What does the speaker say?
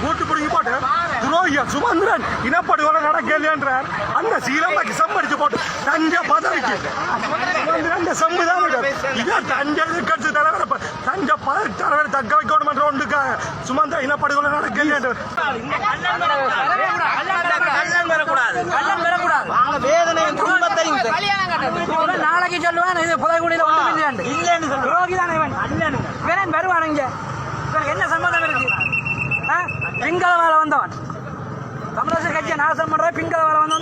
கூட்டு பிடிங்கி போட்டு துரோகிய சுமந்திரன் இனப்படுகொலை நடக்கலையன்றார் அந்த சீரமைக்கு சம்படிச்சு போட்டு தஞ்சை பதவிக்கு சுமந்திரன் சம்புதான் இதே தஞ்சை எதிர்கட்சி தலைவர் தஞ்சை பதவி தலைவர் தக்க வைக்கணும் என்ற ஒன்றுக்காக சுமந்திர இனப்படுகொலை நடக்கலையன்ற நாளைக்கு சொல்லுவான் இது புதைக்குடியில ஒன்றும் இல்லையாண்டு இல்லைன்னு சொல்லு ரோகி தானே இவன் இவன் வருவான் இங்க. இவனுக்கு என்ன சம்மந்தம் இருக்கு? ஆ? பிங்கள வேலை வந்தவன். தமிழரசு கட்சியை நாசம் பண்ற பிங்கள வேலை வந்தவன்.